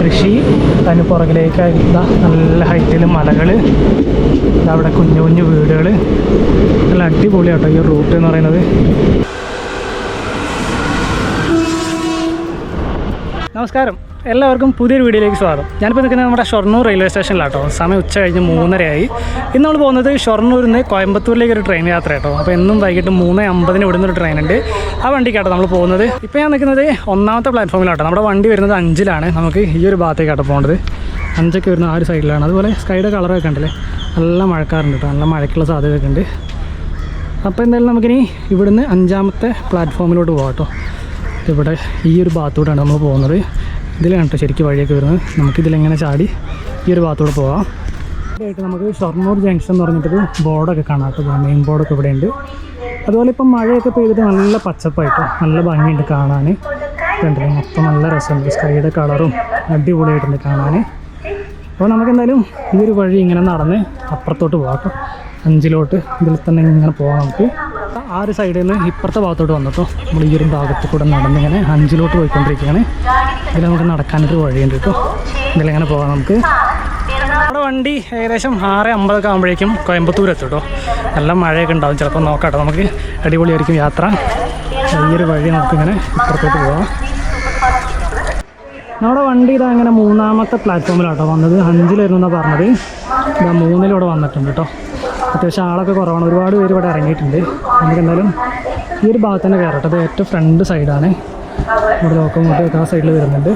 കൃഷി അതിന് പുറകിലേക്കായി നല്ല ഹൈറ്റിൽ മലകൾ അവിടെ കുഞ്ഞു കുഞ്ഞു വീടുകൾ നല്ല അടിപൊളിയാട്ടോ ഈ റൂട്ട് എന്ന് പറയുന്നത്. നമസ്കാരം. എല്ലാവർക്കും പുതിയൊരു വീഡിയോയിലേക്ക് സ്വാഗതം. ഞാനിപ്പോൾ നിൽക്കുന്നത് നമ്മുടെ ഷൊർണൂർ റെയിൽവേ സ്റ്റേഷനിലാട്ടോ. സമയം ഉച്ച കഴിഞ്ഞ് മൂന്നരയായി. ഇന്ന് നമ്മൾ പോകുന്നത് ഷൊർണൂരിൽ നിന്ന് കോയമ്പത്തൂരിലേക്ക് ഒരു ട്രെയിൻ യാത്ര കേട്ടോ അപ്പോൾ എന്നും വൈകിട്ട് മൂന്ന് അമ്പതിന് ഇവിടുന്ന് ഒരു ട്രെയിൻ ഉണ്ട്. ആ വണ്ടിക്കാട്ടോ നമ്മൾ പോകുന്നത്. ഇപ്പോൾ ഞാൻ നിൽക്കുന്നത് ഒന്നാമത്തെ പ്ലാറ്റ്ഫോമിലാട്ടോ. നമ്മുടെ വണ്ടി വരുന്നത് അഞ്ചിലാണ്. നമുക്ക് ഈ ഒരു ഭാഗത്തേക്കാട്ടോ പോകേണ്ടത്. അഞ്ചൊക്കെ വരുന്ന ആ ഒരു സൈഡിലാണ്. അതുപോലെ സ്കൈയുടെ കളറൊക്കെ ഉണ്ടല്ലേ നല്ല മഴക്കാറുണ്ട് കേട്ടോ. നല്ല മഴയ്ക്കുള്ള സാധ്യതയൊക്കെ ഉണ്ട്. അപ്പോൾ എന്തായാലും നമുക്കിനി ഇവിടുന്ന് അഞ്ചാമത്തെ പ്ലാറ്റ്ഫോമിലോട്ട് പോകാം കേട്ടോ. ഇവിടെ ഈ ഒരു ഭാഗത്തൂടെയാണ് നമ്മൾ പോകുന്നത്. ഇതിലാണ് കേട്ടോ ശരിക്കും വഴിയൊക്കെ വരുന്നത്. നമുക്കിതിലെങ്ങനെ ചാടി ഈ ഒരു ഭാഗത്തൂടെ പോകാം ഇവിടെയായിട്ട് നമുക്ക് ഷൊർണൂർ ജംഗ്ഷൻ എന്ന് പറഞ്ഞിട്ടൊരു ബോർഡൊക്കെ കാണാം കേട്ടോ. മെയിൻ ബോർഡൊക്കെ ഇവിടെ ഉണ്ട് അതുപോലെ ഇപ്പം മഴയൊക്കെ പെയ്തിട്ട് നല്ല പച്ചപ്പായിട്ട് നല്ല ഭംഗിയുണ്ട് കാണാൻ. കണ്ടില്ലേ? മൊത്തം നല്ല രസമുണ്ട്. സ്കൈയുടെ കളറും അടിപൊളിയായിട്ടുണ്ട് കാണാൻ. അപ്പോൾ നമുക്ക് എന്തായാലും ഈ ഒരു വഴി ഇങ്ങനെ നടന്ന് അപ്പുറത്തോട്ട് പോകാം അഞ്ചിലോട്ട് ഇതിൽ തന്നെ ഇങ്ങനെ പോകാം നമുക്ക്. ആ ഒരു സൈഡിൽ നിന്ന് ഇപ്പുറത്തെ ഭാഗത്തോട്ട് വന്നിട്ടോ നമ്മൾ ഈ ഒരു ഭാഗത്ത് കൂടെ നടന്നിങ്ങനെ അഞ്ചിലോട്ട് പോയിക്കൊണ്ടിരിക്കുകയാണ്. ഇതിൽ നമുക്ക് നടക്കാനൊരു വഴിയുണ്ട് കേട്ടോ. ഇതിലെങ്ങനെ പോകാം നമുക്ക്. നമ്മുടെ വണ്ടി ഏകദേശം ആറ് അമ്പതൊക്കെ ആകുമ്പോഴേക്കും കോയമ്പത്തൂർ എത്തും കേട്ടോ. നല്ല മഴയൊക്കെ ഉണ്ടാവും. ചിലപ്പോൾ നോക്കാം നമുക്ക് അടിപൊളിയായിരിക്കും യാത്ര. ഈ ഒരു വഴി നമുക്കിങ്ങനെ ഇപ്പുറത്തോട്ട് പോകാം. നമ്മുടെ വണ്ടി ഇതാ അങ്ങനെ മൂന്നാമത്തെ പ്ലാറ്റ്ഫോമിലാട്ടോ വന്നത്. അഞ്ചിലായിരുന്നു പറഞ്ഞത്. ഇതാ മൂന്നിലൂടെ വന്നിട്ടുണ്ട് കേട്ടോ. അത്യാവശ്യം ആളൊക്കെ കുറവാണ്. ഒരുപാട് പേര് ഇവിടെ ഇറങ്ങിയിട്ടുണ്ട്. നമുക്ക് എന്തായാലും ഈ ഒരു ഭാഗത്ത് തന്നെ കയറട്ടെ. അത് ഏറ്റവും ഫ്രണ്ട് സൈഡാണ് ഇവിടെ ലോക്കോമോട്ടീവ് ആ സൈഡിൽ വരുന്നുണ്ട്.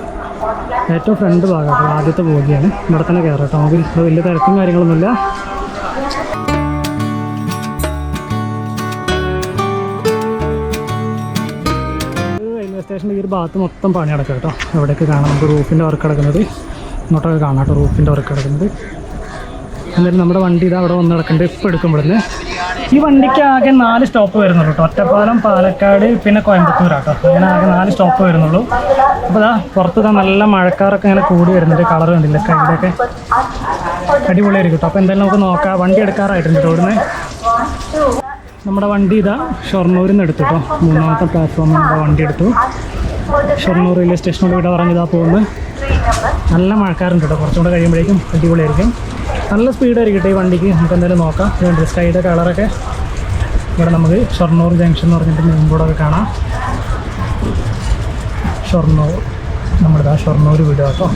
ഏറ്റവും ഫ്രണ്ട് ഭാഗമാണ് ആദ്യത്തെ ബോഗിയാണ്. ഇവിടെ തന്നെ കയറട്ടെ. നമുക്ക് ഇവിടെ വലിയ തിരക്കും കാര്യങ്ങളൊന്നുമില്ല. സ്റ്റേഷന്റെ ഈ ഒരു ഭാഗത്ത് മൊത്തം പണി നടക്കുക കേട്ടോ. എവിടെയൊക്കെ കാണാം. നമുക്ക് റൂഫിന്റെ വർക്ക് കിടക്കുന്നത് ഇങ്ങോട്ടൊക്കെ കാണാം കേട്ടോ. റൂഫിന്റെ വർക്ക് കിടക്കുന്നത് എന്നാലും നമ്മുടെ വണ്ടി ഇതാ അവിടെ വന്ന് കിടക്കുന്നുണ്ട് ഇപ്പോൾ എടുക്കുമ്പോഴേ ഈ വണ്ടിക്ക് ആകെ നാല് സ്റ്റോപ്പ് വരുന്നുള്ളൂ കേട്ടോ. ഒറ്റപ്പാലം പാലക്കാട് പിന്നെ കോയമ്പത്തൂർ കോയമ്പത്തൂരാട്ടോ അങ്ങനെ ആകെ നാല് സ്റ്റോപ്പ് വരുന്നുള്ളൂ. അപ്പോൾ ഇതാ പുറത്ത് ഇതാ നല്ല മഴക്കാരൊക്കെ ഇങ്ങനെ കൂടി വരുന്നുണ്ട്. കളർ കണ്ടില്ല? കൈയുടെയൊക്കെ അടിപൊളിയായിരിക്കും കേട്ടോ. അപ്പോൾ എന്തായാലും നമുക്ക് നോക്കാം. വണ്ടി എടുക്കാറായിട്ടുണ്ട് ഇവിടുന്ന്. നമ്മുടെ വണ്ടി ഇതാ ഷൊർണൂരിൽ നിന്ന് എടുത്തു കേട്ടോ. മൂന്നാമത്തെ പ്ലാറ്റ്ഫോമിൽ നമ്മുടെ വണ്ടി എടുത്തു. ഷൊർണൂർ റെയിൽവേ സ്റ്റേഷനോട് ഇവിടെ പറഞ്ഞിതാ പോകുന്നത്. നല്ല മഴക്കാരുണ്ട് കേട്ടോ. കുറച്ചുകൂടെ കഴിയുമ്പോഴേക്കും അടിപൊളിയായിരിക്കും. നല്ല സ്പീഡായിരിക്കും കേട്ടോ ഈ വണ്ടിക്ക്. നമുക്ക് എന്തായാലും നോക്കാം. ഇതുണ്ട് സ്കൈയുടെ കളറൊക്കെ ഇവിടെ നമുക്ക് ഷൊർണൂർ ജംഗ്ഷൻ എന്ന് പറഞ്ഞിട്ട് മെയിൻ ബോർഡൊക്കെ കാണാം. ഷൊർണൂർ. നമ്മുടെ ആ ഷൊർണൂർ വീട് കേട്ടോ.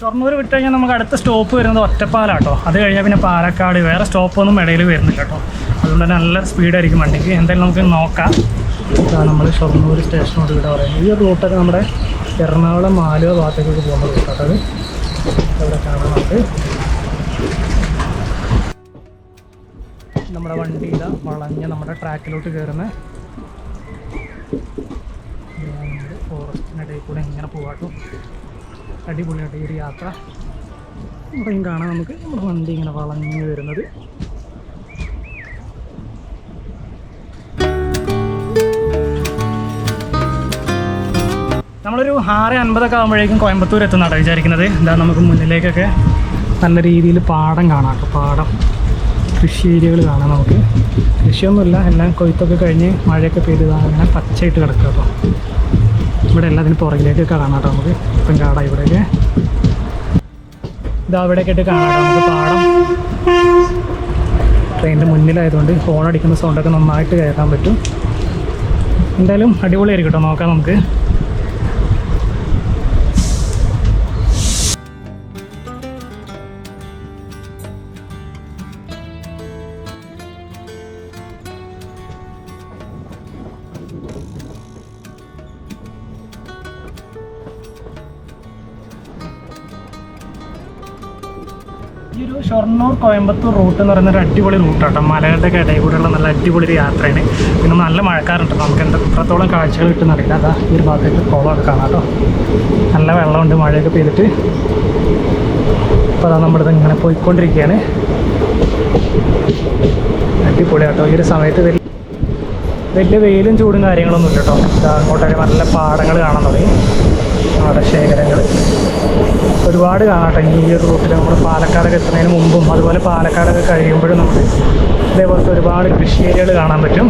ഷൊർണൂർ വിട്ട് കഴിഞ്ഞാൽ നമുക്ക് അടുത്ത സ്റ്റോപ്പ് വരുന്നത് ഒറ്റപ്പാലാട്ടോ. അത് കഴിഞ്ഞാൽ പിന്നെ പാലക്കാട് വേറെ സ്റ്റോപ്പൊന്നും ഇടയിൽ വരുന്നില്ല കേട്ടോ. അതുകൊണ്ട് തന്നെ നല്ല സ്പീഡായിരിക്കും വണ്ടിക്ക്. എന്തായാലും നമുക്ക് നോക്കാം. ഇതാണ് നമ്മൾ ഷൊർണൂർ സ്റ്റേഷനോട് ഇവിടെ പറയുന്നത്. ഈ ഒരു റൂട്ടൊക്കെ നമ്മുടെ എറണാകുളം ആലുവ ഭാഗത്തേക്കൊക്കെ പോകുന്ന റൂട്ടാണ്. ഇവിടെ കാണാൻ നമുക്ക് നമ്മുടെ വണ്ടി ഇതാ വളഞ്ഞ് നമ്മുടെ ട്രാക്കിലോട്ട് കയറുന്ന ഫോറസ്റ്റിനിടയിൽ കൂടെ ഇങ്ങനെ പോകാട്ടോ അടിപൊളിയായിട്ട് ഈ ഒരു യാത്ര ഇവിടെയും കാണാം നമുക്ക്. നമ്മുടെ വണ്ടി ഇങ്ങനെ വളഞ്ഞു വരുന്നത്. നമ്മളൊരു ആറ് അൻപതൊക്കെ ആകുമ്പോഴേക്കും കോയമ്പത്തൂർ എത്തുന്നതാണ് വിചാരിക്കുന്നത്. എന്താ നമുക്ക് മുന്നിലേക്കൊക്കെ നല്ല രീതിയിൽ പാടം കാണാം പാടം. കൃഷി ഏരിയകൾ കാണാം നമുക്ക്. കൃഷിയൊന്നുമില്ല എല്ലാം കൊയ്ത്തൊക്കെ കഴിഞ്ഞ് മഴയൊക്കെ പെയ്ത് ഇതാ അങ്ങനെ പച്ചയിട്ട് കിടക്കുക കേട്ടോ. ഇവിടെ എല്ലാം അതിന് പുറകിലേക്കൊക്കെ കാണാം കേട്ടോ നമുക്ക്. ഇപ്പം കാണാം ഇവിടെയൊക്കെ. ഇതാ ഇവിടെയൊക്കെ ആയിട്ട് കാണാം നമുക്ക് പാടം. ട്രെയിനിന്റെ മുന്നിലായതുകൊണ്ട് ഹോൺ അടിക്കുന്ന സൗണ്ടൊക്കെ നന്നായിട്ട് കേൾക്കാൻ പറ്റും. എന്തായാലും അടിപൊളിയായിരിക്കും കേട്ടോ നോക്കാം നമുക്ക്. കോയമ്പത്തൂർ റൂട്ട് എന്ന് പറയുന്ന ഒരു അടിപൊളി റൂട്ടാട്ടോ മലകളുടെ ഇടയിൽ കൂടെയുള്ള നല്ല അടിപൊളി ഒരു യാത്രയാണ്. പിന്നെ നല്ല മഴക്കാറുണ്ട്. നമുക്ക് എന്താ എത്രത്തോളം കാഴ്ചകൾ കിട്ടുന്നറിയില്ല അതാ ഈ ഒരു ഭാഗത്തേക്ക് കുളമൊക്കെ കാണാം കേട്ടോ. നല്ല വെള്ളമുണ്ട് മഴയൊക്കെ പെയ്തിട്ട്. അപ്പോൾ അതാ നമ്മളിത് ഇങ്ങനെ പോയിക്കൊണ്ടിരിക്കുകയാണ്. അടിപൊളി കേട്ടോ ഈ ഒരു സമയത്ത് വലിയ വലിയ വെയിലും ചൂടും കാര്യങ്ങളൊന്നും ഇല്ല കേട്ടോ. അങ്ങോട്ടൊക്കെ നല്ല പാടങ്ങൾ കാണാൻ തുടങ്ങി. പാടശേഖരങ്ങൾ ഒരുപാട് കാണാട്ടെ. ഈ ഒരു റൂട്ടിൽ നമ്മൾ പാലക്കാടൊക്കെ എത്തുന്നതിന് മുമ്പും അതുപോലെ പാലക്കാടൊക്കെ കഴിയുമ്പോഴും നമുക്ക് ഇതേപോലത്തെ ഒരുപാട് കൃഷി ഏരിയകൾ കാണാൻ പറ്റും.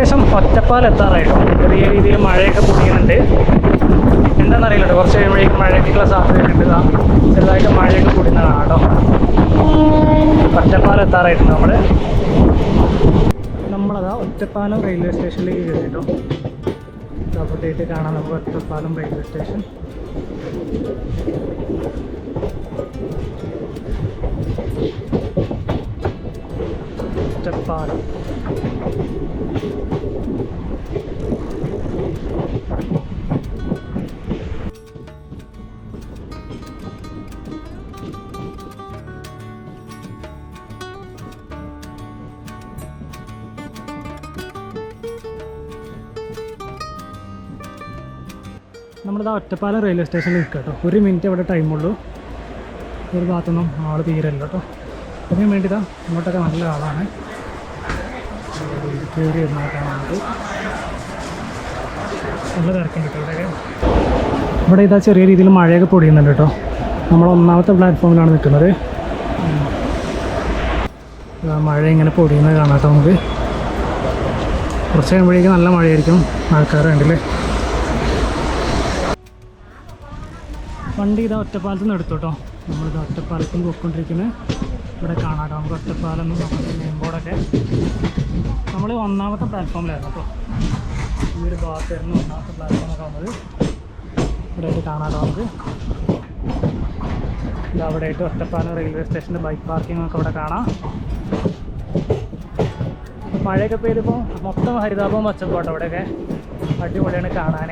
ഏകദേശം ഒറ്റപ്പാൽ എത്താറായിട്ടോ ചെറിയ രീതിയിൽ മഴയൊക്കെ പൊടിയുന്നുണ്ട് എന്താണെന്നറിയില്ല കേട്ടോ കുറച്ച് കഴിയുമ്പോഴേക്കും മഴയ്ക്കുള്ള സാധ്യതയുണ്ട്. ഇതാ ചെറുതായിട്ട് മഴയൊക്കെ പൊടിയുന്നതാണ് കേട്ടോ. ഒറ്റപ്പാലം എത്താറായിട്ടുണ്ട് നമ്മൾ നമ്മളതാ ഒറ്റപ്പാലം റെയിൽവേ സ്റ്റേഷനിലേക്ക് കയറിട്ടോ അപ്പോഴത്തേക്ക് കാണാം നമുക്ക് ഒറ്റപ്പാലം റെയിൽവേ സ്റ്റേഷൻ. ഒറ്റപ്പാലം. നമ്മളിതാ ഒറ്റപ്പാലം റെയിൽവേ സ്റ്റേഷനിൽ നിൽക്കുക കേട്ടോ. ഒരു മിനിറ്റ് അവിടെ ടൈമുള്ളൂ ഒരു ഭാഗത്തൊന്നും ആൾ തീരല്ല കേട്ടോ. അതിന് വേണ്ടിതാ ഇങ്ങോട്ടൊക്കെ നല്ല ആളാണ്. കയറി വരുന്നത് കാണുന്നത് നല്ല തിരക്കുണ്ട് കേട്ടോ ഇവിടെ. ഇതാ ചെറിയ രീതിയിൽ മഴയൊക്കെ പൊടിയുന്നുണ്ട് കേട്ടോ. നമ്മൾ ഒന്നാമത്തെ പ്ലാറ്റ്ഫോമിലാണ് നിൽക്കുന്നത്. മഴ ഇങ്ങനെ പൊടിയുന്നത് കാണാം കേട്ടോ നമുക്ക്. കുറച്ച് കഴിയുമ്പോഴേക്കും നല്ല മഴയായിരിക്കും. ആൾക്കാർ കണ്ടില്ലേ? വണ്ടി ഇതാ ഒറ്റപ്പാലത്ത് നിന്ന് എടുത്തു കേട്ടോ. നമ്മളിത് ഒറ്റപ്പാലത്തിൽ പോയിക്കൊണ്ടിരിക്കുന്നത് ഇവിടെ കാണാം കേട്ടോ. നമുക്ക് ഒറ്റപ്പാലം നമുക്ക് മെയിൻ ബോർഡൊക്കെ നമ്മൾ ഒന്നാമത്തെ പ്ലാറ്റ്ഫോമിലായിരുന്നു കേട്ടോ ഈ ഒരു ഭാഗത്തായിരുന്നു ഒന്നാമത്തെ പ്ലാറ്റ്ഫോമൊക്കെ വന്നത്. ഇവിടെ ആയിട്ട് കാണാം നമുക്ക്. ഇത് അവിടെ ആയിട്ട് ഒറ്റപ്പാലം റെയിൽവേ സ്റ്റേഷന്റെ ബൈക്ക് പാർക്കിംഗ് ഒക്കെ ഇവിടെ കാണാം. മഴയൊക്കെ പെയ്തപ്പോൾ മൊത്തം ഹരിതാപവും പച്ചപ്പോട്ടോ അവിടെയൊക്കെ. അടിപൊളിയാണ് കാണാൻ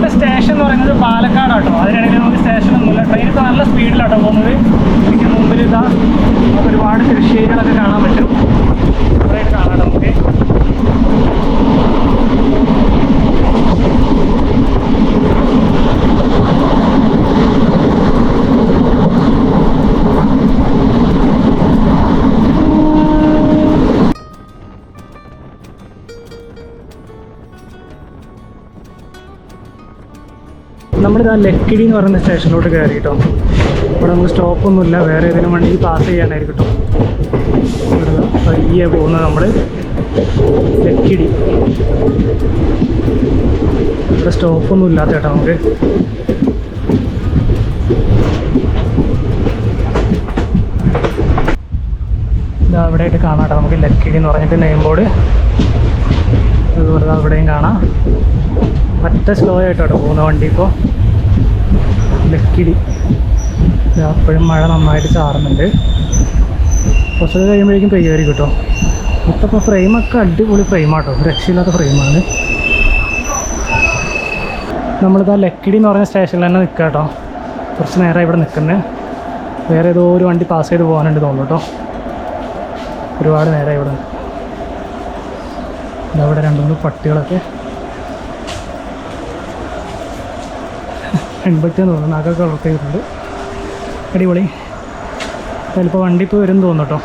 അടുത്ത സ്റ്റേഷൻ എന്ന് പറയുന്നത് പാലക്കാട് ആട്ടോ അതിനിടയിൽ നമുക്ക് ട്രെയിൻ ഇപ്പോൾ നല്ല സ്പീഡിലാട്ടോ പോകുന്നത്. എനിക്ക് മുമ്പിൽ ഇതാ ഒരുപാട് കൃഷി ഏരിയകളൊക്കെ കാണാൻ പറ്റും. കുറേ കാണാം നമുക്ക്. നമ്മളിതാ ലക്കിടി എന്ന് പറയുന്ന സ്റ്റേഷനിലോട്ട് കയറി കേട്ടോ ഇവിടെ നമുക്ക് സ്റ്റോപ്പൊന്നുമില്ല. വേറെ ഏതെങ്കിലും വണ്ടി പാസ് ചെയ്യാനായിരിക്കും കേട്ടോ പയ്യെ പോകുന്നത് നമ്മൾ ലക്കിടി. ഇവിടെ സ്റ്റോപ്പൊന്നും ഇല്ലാത്ത കേട്ടോ നമുക്ക്. ഇതാ അവിടെ ആയിട്ട് കാണാം കേട്ടോ നമുക്ക് ലക്കിടി എന്ന് പറഞ്ഞിട്ട് നെയിം ബോർഡ് അതുപോലെ അവിടെയും കാണാം. മറ്റേ സ്ലോ ആയിട്ടോ പോകുന്ന വണ്ടി ഇപ്പോൾ ലക്കിടി അപ്പോഴും മഴ നന്നായിട്ട് ചാറുന്നുണ്ട്. കുറച്ചൊക്കെ കഴിയുമ്പോഴേക്കും പെയ്യുമായിരിക്കും കേട്ടോ. മൊത്തം ഇപ്പോൾ ഫ്രെയിമൊക്കെ അടിപൊളി ഫ്രെയിമാട്ടോ രക്ഷയില്ലാത്ത ഫ്രെയിമാണ് നമ്മളിതാ ലക്കിടി എന്ന് പറഞ്ഞ സ്റ്റേഷനിൽ തന്നെ നിൽക്കുക കേട്ടോ. കുറച്ച് നേരം ഇവിടെ നിൽക്കുന്നത് വേറെ ഏതോ ഒരു വണ്ടി പാസ് ചെയ്ത് പോകാനുണ്ട് തോന്നുന്നു കേട്ടോ. ഒരുപാട് നേരം ഇവിടെ ഇതവിടെ രണ്ട് മൂന്ന് പട്ടികളൊക്കെ. പെൺപറ്റിയെന്ന് തോന്നുന്നു. നാക്കൊക്കെ കളർ ചെയ്തിട്ടുണ്ട്. അടിപൊളി. ചിലപ്പോൾ വണ്ടി ഇപ്പോൾ വരും തോന്നുന്നു കേട്ടോ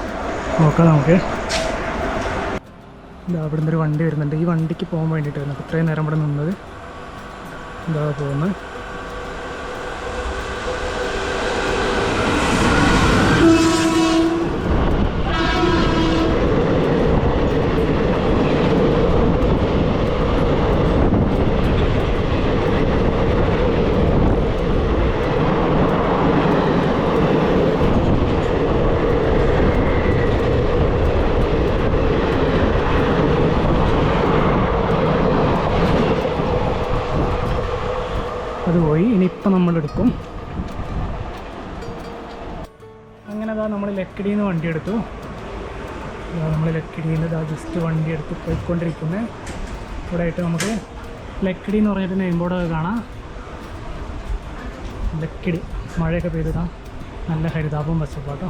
നോക്കാം നമുക്ക്. ഇതാ അവിടെ നിന്നൊരു വണ്ടി വരുന്നുണ്ട്. ഈ വണ്ടിക്ക് പോകാൻ വേണ്ടിയിട്ട് വരുന്നു ഇത്രയും നേരം ഇവിടെ നിന്നത്. ഇതാ പോകുന്നത് ഇപ്പം നമ്മൾ എടുക്കും അങ്ങനെ അതാ നമ്മൾ ലക്കിടിയിൽ നിന്ന് വണ്ടി എടുത്തു നമ്മൾ ലക്കിടിയിൽ ഇതാ ജസ്റ്റ് വണ്ടി എടുത്ത് പോയിക്കൊണ്ടിരിക്കുന്നത് ഇവിടെ ആയിട്ട് നമുക്ക് ലക്കിടി എന്ന് പറഞ്ഞിട്ട് നെയിം ബോർഡൊക്കെ കാണാം. ലക്കിടി മഴയൊക്കെ പെയ്തിടാം നല്ല ഹരിതാപം വച്ചപ്പോട്ടോ.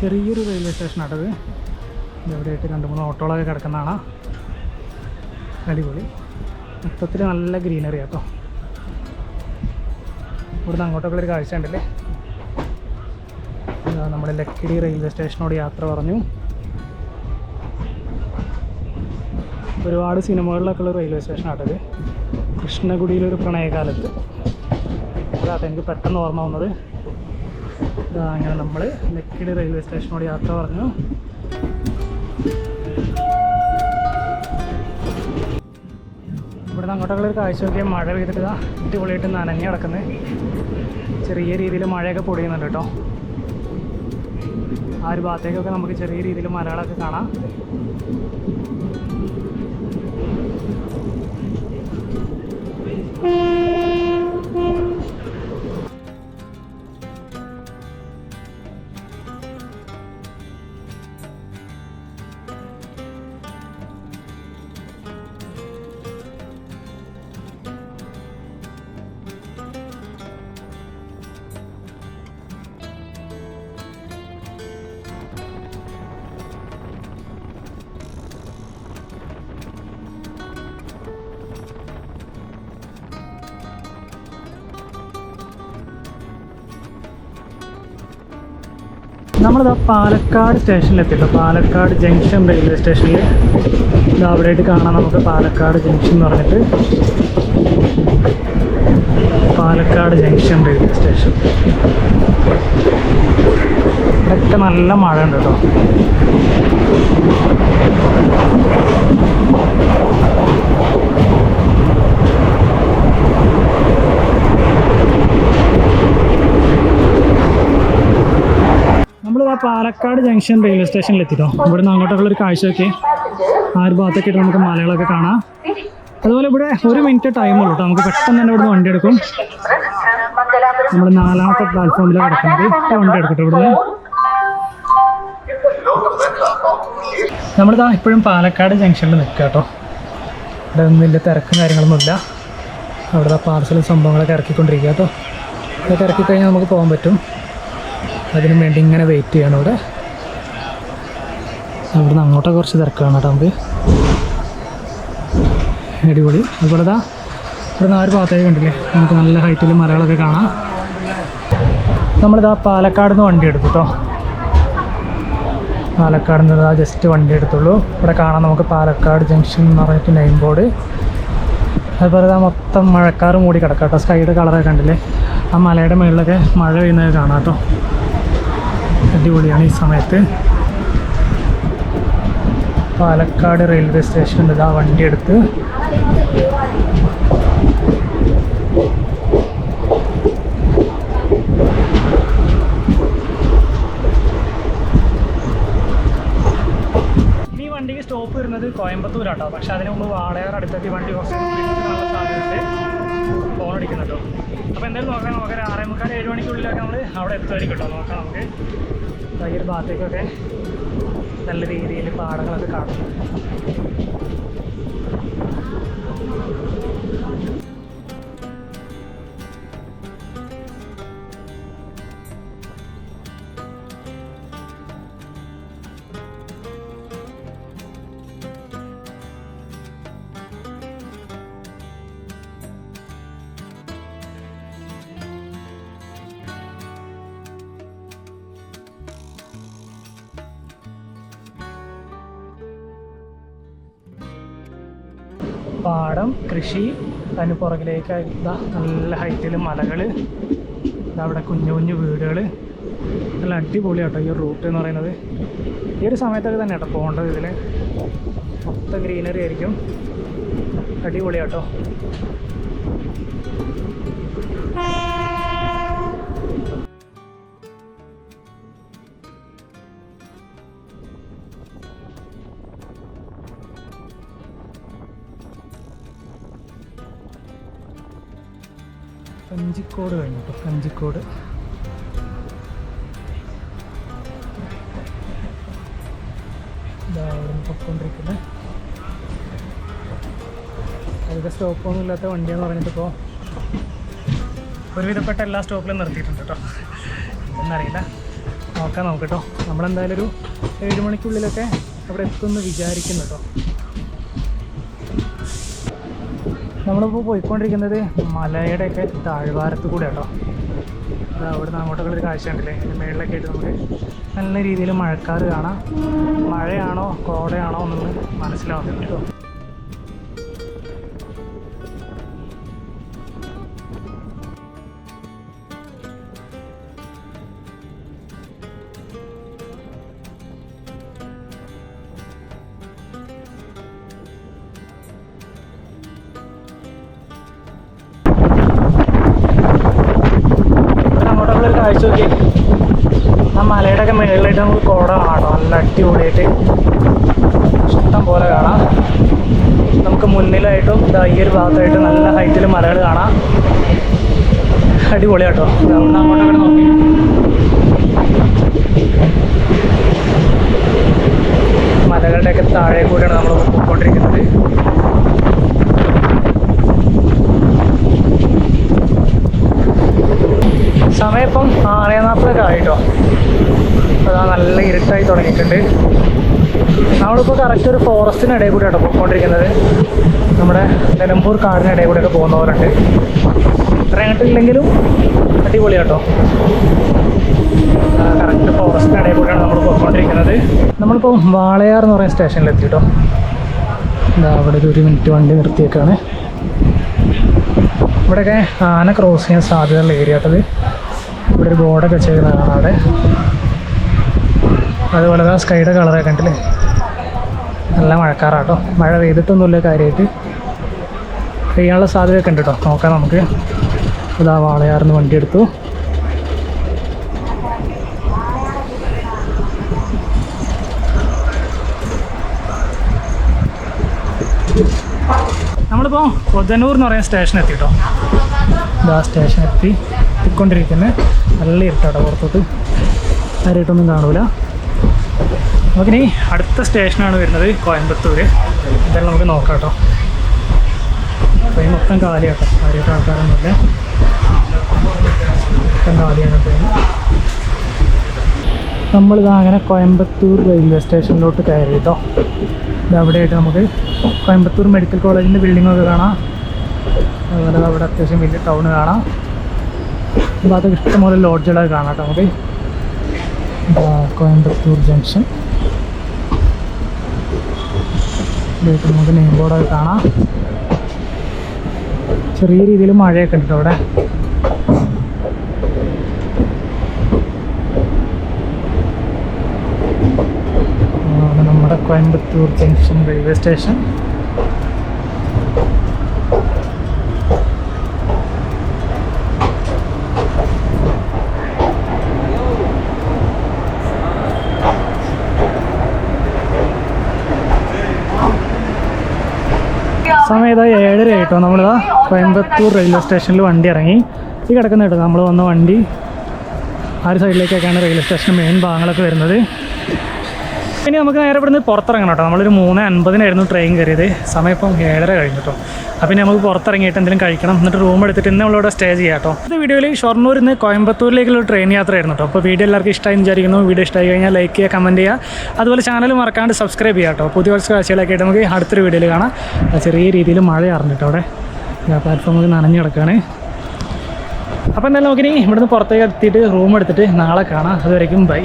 ചെറിയൊരു റെയിൽവേ സ്റ്റേഷനാട്ടത് ഇവിടെയായിട്ട് രണ്ട് മൂന്ന് ഓട്ടോകളൊക്കെ കിടക്കുന്നതാണ്. അടിപൊളി. മൊത്തത്തിൽ നല്ല ഗ്രീനറി കേട്ടോ ഇവിടുന്ന് അങ്ങോട്ടൊക്കെ ഒരു കാഴ്ച ഉണ്ടല്ലേ ലക്കിടി റെയിൽവേ സ്റ്റേഷനോട് യാത്ര പറഞ്ഞു. ഒരുപാട് സിനിമകളിലൊക്കെ ഉള്ള റെയിൽവേ സ്റ്റേഷൻ സ്റ്റേഷനാട്ടത് കൃഷ്ണഗുഡിയിലൊരു പ്രണയകാലത്ത്. അതാട്ടെ എനിക്ക് പെട്ടെന്ന് ഓർമ്മ വന്നത്. അങ്ങനെ നമ്മൾ ലക്കിടി റെയിൽവേ സ്റ്റേഷനോട് യാത്ര പറഞ്ഞു. ഇവിടുന്ന് അങ്ങോട്ടൊക്കെ ഒരു കാഴ്ച നോക്കിയാൽ മഴ പെയ്തിട്ട് അടിപൊളിയായിട്ട് നനഞ്ഞ് കിടക്കുന്നത് ചെറിയ രീതിയിൽ മഴയൊക്കെ പൊടിയുന്നുണ്ട് കേട്ടോ. ആ ഒരു ഭാഗത്തേക്കൊക്കെ നമുക്ക് ചെറിയ രീതിയിൽ മലകളൊക്കെ കാണാം. നമ്മളിതാ പാലക്കാട് സ്റ്റേഷനിലെത്തിട്ടോ പാലക്കാട് ജംഗ്ഷൻ റെയിൽവേ സ്റ്റേഷനിൽ ഇത് അവിടെയായിട്ട് കാണാം നമുക്ക് പാലക്കാട് ജംഗ്ഷൻ എന്ന് പറഞ്ഞിട്ട്. Palakkad junction railway station. ഇവിടെയൊക്കെ നല്ല മഴ ഉണ്ട് കേട്ടോ. ആ പാലക്കാട് ജംഗ്ഷൻ റെയിൽവേ സ്റ്റേഷനിൽ എത്തിയിട്ടോ ഇവിടെ നിന്ന് അങ്ങോട്ടുള്ള ഒരു കാഴ്ചയൊക്കെ ആ ഒരു ഭാഗത്തൊക്കെ നമുക്ക് മലകളൊക്കെ കാണാം. അതുപോലെ ഇവിടെ ഒരു മിനിറ്റ് ടൈം ഉള്ളൂ കേട്ടോ നമുക്ക് പെട്ടെന്ന് തന്നെ ഇവിടുന്ന് വണ്ടി എടുക്കും. നമ്മൾ നാലാമത്തെ പ്ലാറ്റ്ഫോമിലാണ് കിടക്കുന്നത്. ഇപ്പം വണ്ടി എടുക്കട്ടെ ഇവിടുന്ന്. നമ്മളിതാ ഇപ്പോഴും പാലക്കാട് ജംഗ്ഷനിൽ നിൽക്കുക കേട്ടോ ഇവിടെ ഒന്നും വലിയ തിരക്കും കാര്യങ്ങളൊന്നുമില്ല അവിടുത്തെ പാർസലും സംഭവങ്ങളൊക്കെ ഇറക്കിക്കൊണ്ടിരിക്കുക കേട്ടോ ഇതൊക്കെ ഇറക്കിക്കഴിഞ്ഞാൽ നമുക്ക് പോകാൻ പറ്റും. അതിനു വേണ്ടി ഇങ്ങനെ വെയിറ്റ് ചെയ്യണം ഇവിടെ അവിടുന്ന് അങ്ങോട്ട് കുറച്ച് തിരക്കാണ് കേട്ടോ നമുക്ക് അടിപൊളി. അതുപോലെ ഇതാ ഇവിടുന്ന് ആ ഒരു ഭാഗത്തേക്ക് കണ്ടില്ലേ? നമുക്ക് നല്ല ഹൈറ്റിൽ മലകളൊക്കെ കാണാം. നമ്മളിതാ പാലക്കാട് നിന്ന് വണ്ടി എടുത്തു കേട്ടോ പാലക്കാട് നിന്ന് ഇതാ ജസ്റ്റ് വണ്ടി എടുത്തുള്ളൂ. ഇവിടെ കാണാം നമുക്ക് പാലക്കാട് ജംഗ്ഷൻ എന്ന് പറഞ്ഞിട്ട് നെയിം ബോർഡ് അതുപോലെ ഇതാ മൊത്തം മഴക്കാറ് മൂടി കിടക്കാം കേട്ടോ സ്കൈയുടെ കളറൊക്കെ കണ്ടില്ലേ? ആ മലയുടെ മുകളിലൊക്കെ മഴ പെയ്യുന്നത് കാണാം കേട്ടോ അടിപൊളിയാണ് ഈ സമയത്ത്. പാലക്കാട് റെയിൽവേ സ്റ്റേഷനിൽ ആ വണ്ടി എടുത്ത്. വണ്ടിക്ക് സ്റ്റോപ്പ് വരുന്നത് കോയമ്പത്തൂരാട്ടോ. പക്ഷെ അതിന് മുമ്പ് വാളയാർ അടുത്തെത്തി വണ്ടി കുറച്ച് തിരിച്ചിടാനുള്ള സാധ്യതയുണ്ട് ഫോൺ അടിക്കുന്നുണ്ടോ അപ്പോൾ എന്തായാലും നോക്കാം നമുക്ക് ഒരു ആറേ മുക്കാൽ ഏഴ് മണിക്കുള്ളിലൊക്കെ നമ്മൾ അവിടെ എത്തുമായിരിക്കും കേട്ടോ നോക്കാം നമുക്ക്. ഈ ഭാഗത്തേക്കൊക്കെ നല്ല രീതിയിൽ പാടങ്ങളൊക്കെ കാണും. പാടം കൃഷി അതിന് പുറകിലേക്ക് നല്ല ഹൈറ്റിൽ മലകൾ അവിടെ കുഞ്ഞു കുഞ്ഞു വീടുകൾ നല്ല അടിപൊളിയാട്ടോ ഈ റൂട്ട് എന്ന് പറയുന്നത്. ഈ ഒരു സമയത്തൊക്കെ തന്നെ കേട്ടോ പോകേണ്ടത് ഇതിൽ മൊത്തം ഗ്രീനറി ആയിരിക്കും. അടിപൊളിയാട്ടോ കഞ്ചിക്കോട് കേട്ടോ പൊക്കൊണ്ടിരിക്കുന്നത് അതിന്റെ സ്റ്റോപ്പൊന്നും ഇല്ലാത്ത വണ്ടിയെന്ന് പറഞ്ഞിട്ട് ഇപ്പോൾ ഒരുവിധപ്പെട്ട എല്ലാ സ്റ്റോപ്പിലും നിർത്തിയിട്ടുണ്ട് കേട്ടോ എന്നറിയില്ല നോക്കാം നമുക്ക് കേട്ടോ നമ്മളെന്തായാലും ഒരു ഏഴ് മണിക്കുള്ളിലൊക്കെ അവിടെ എത്തുമെന്ന് വിചാരിക്കുന്നു കേട്ടോ നമ്മളിപ്പോൾ പോയിക്കൊണ്ടിരിക്കുന്നത് മലയുടെയൊക്കെ താഴ്വാരത്ത് കൂടെ കേട്ടോ അത് അവിടെ നിന്ന് അങ്ങോട്ടൊക്കെ കാഴ്ച ഉണ്ടല്ലേ അതിന്റെ മേളിലൊക്കെ ആയിട്ട് നമുക്ക് നല്ല രീതിയിൽ മഴക്കാറ് കാണാം. മഴയാണോ കോടയാണോ എന്നൊന്ന് മനസ്സിലാവുന്നുണ്ട് കേട്ടോ. അടിപൊളിയാട്ടോ. അവിടെ അങ്ങോട്ടൊക്കെ നോക്കി. താഴെ കൂടെയാണ് നമ്മൾ പോയിക്കൊണ്ടിരിക്കുന്നത്. സമയം ഇപ്പം ആറ് നാൽപ്പതൊക്കെ ആയിട്ടോ. അതാ നല്ല ഇരുട്ടായി തുടങ്ങിയിട്ടുണ്ട്. നമ്മളിപ്പോൾ കറക്റ്റ് ഒരു ഫോറസ്റ്റിനിടയിൽ കൂടെ കൂടെയാണ് പോയിക്കൊണ്ടിരിക്കുന്നത്. നമ്മുടെ നിലമ്പൂർ കാടിന് ഇടയിൽ കൂടെയൊക്കെ പോകുന്നവരുണ്ട്. ഇറങ്ങിയിട്ടില്ലെങ്കിലും അടിപൊളി കേട്ടോ കറക്റ്റ് ഫോറസ്റ്റ് കൂടെയാണ് നമ്മൾ പോയിക്കൊണ്ടിരിക്കുന്നത്. നമ്മളിപ്പോൾ വാളയാർ എന്ന് പറയുന്ന സ്റ്റേഷനിൽ എത്തി കേട്ടോ എന്താ അവിടെ ഒരു ഒരു മിനിറ്റ് വണ്ടി നിർത്തിയേക്കാണ്. ഇവിടെയൊക്കെ ആന ക്രോസ് ചെയ്യാൻ സാധ്യതയുള്ള ഏരിയ ആട്ടത്. ഇവിടെ ഒരു ബോർഡൊക്കെ ചെയ്യുന്നതാണ് അവിടെ. അതുപോലെ തന്നെ സ്കൈയുടെ കളറൊക്കെ കണ്ടില്ലേ? നല്ല മഴക്കാറാട്ടോ. മഴ പെയ്തിട്ടൊന്നുമില്ല കാര്യമായിട്ട് പെയ്യാനുള്ള സാധ്യതയൊക്കെ ഉണ്ട് കേട്ടോ നോക്കാം നമുക്ക്. ഇതാ വാളയാറിന്ന് വണ്ടി എടുത്തു നമ്മളിപ്പോൾ കൊതനൂർ എന്ന് പറയുന്ന സ്റ്റേഷൻ എത്തി കേട്ടോ ഇതാ സ്റ്റേഷൻ എത്തി. എത്തിക്കൊണ്ടിരിക്കുന്നത് നല്ല ഇരുട്ടാട്ടോ പുറത്തോട്ട്. ആരായിട്ടൊന്നും കാണൂല. നമുക്കിനി അടുത്ത സ്റ്റേഷനാണ് വരുന്നത് കോയമ്പത്തൂർ എന്തായാലും നമുക്ക് നോക്കാം കേട്ടോ ഈ മൊത്തം കാലിയാട്ടോ. കാര്യമായിട്ട് ആൾക്കാരൊന്നുമില്ല. മൊത്തം കാലിയാണ് ട്രെയിൻ നമ്മളിതാ അങ്ങനെ കോയമ്പത്തൂർ റെയിൽവേ സ്റ്റേഷനിലോട്ട് കയറി കേട്ടോ ഇത് അവിടെയായിട്ട് നമുക്ക് കോയമ്പത്തൂർ മെഡിക്കൽ കോളേജിന്റെ ബിൽഡിങ്ങൊക്കെ കാണാം. അതുപോലെ അവിടെ അത്യാവശ്യം വലിയ ടൗൺ കാണാം. അപ്പോൾ അതൊക്കെ ഇഷ്ടംപോലെ ലോഡ്ജുകളൊക്കെ കാണാം കേട്ടോ നമുക്ക്. കോയമ്പത്തൂർ ജംഗ്ഷൻ ഇതിലേക്ക് നമുക്ക് നെയിം ബോർഡൊക്കെ കാണാം. ചെറിയ രീതിയിൽ മഴയൊക്കെ ഉണ്ട് അവിടെ ആണ് നമ്മുടെ കോയമ്പത്തൂർ ജംഗ്ഷൻ റെയിൽവേ സ്റ്റേഷൻ. സമയം ഇതാ ഏഴര ആയിട്ടോ. നമ്മളിതാ കോയമ്പത്തൂർ റെയിൽവേ സ്റ്റേഷനിൽ വണ്ടി ഇറങ്ങി. ഈ കിടക്കുന്ന കേട്ടോ നമ്മൾ വന്ന വണ്ടി. ആ ഒരു സൈഡിലേക്കൊക്കെയാണ് റെയിൽവേ സ്റ്റേഷൻ മെയിൻ ഭാഗങ്ങളൊക്കെ വരുന്നത്. ഇനി നമുക്ക് നേരെ ഇവിടുന്ന് പുറത്തിറങ്ങണം കേട്ടോ. നമ്മളൊരു മൂന്ന് അൻപതിനായിരുന്നു ട്രെയിൻ കയറിയത്. സമയം ഇപ്പം ഏഴര കഴിഞ്ഞിട്ടോ അപ്പം നമുക്ക് പുറത്തിറങ്ങിയിട്ട് എന്തെങ്കിലും കഴിക്കണം. എന്നിട്ട് റൂം എടുത്തിട്ട് ഇന്ന് നമ്മളിവിടെ സ്റ്റേ ചെയ്യാം കേട്ടോ. ഇത് വീഡിയോയിൽ ഷൊർണൂരിൽ നിന്ന് കോയമ്പത്തൂരിലേക്കുള്ള ട്രെയിൻ യാത്രയായിരുന്നു കേട്ടോ. അപ്പോൾ വീഡിയോ എല്ലാവർക്കും ഇഷ്ടമായി വിചാരിക്കുന്നു. വീഡിയോ ഇഷ്ടമായി കഴിഞ്ഞാൽ ലൈക്ക് ചെയ്യുക കമന്റ് ചെയ്യുക. അതുപോലെ ചാനൽ മറക്കാണ്ട് സബ്സ്ക്രൈബ് ചെയ്യുക കേട്ടോ. പുതിയ കുറച്ച് കാഴ്ചകളൊക്കെ ആയിട്ട് നമുക്ക് അടുത്തൊരു വീഡിയോയിൽ കാണാം. ചെറിയ രീതിയിൽ മഴ അറിഞ്ഞിട്ടോ അവിടെ പ്ലാറ്റ്ഫോമൊക്കെ നനഞ്ഞു കിടക്കുകയാണ് അപ്പോൾ എന്തായാലും നമുക്കിനി ഇവിടുന്ന് പുറത്തേക്ക് എത്തിയിട്ട് റൂം എടുത്തിട്ട് നാളെ കാണാം. അതുവരേക്കും ബൈ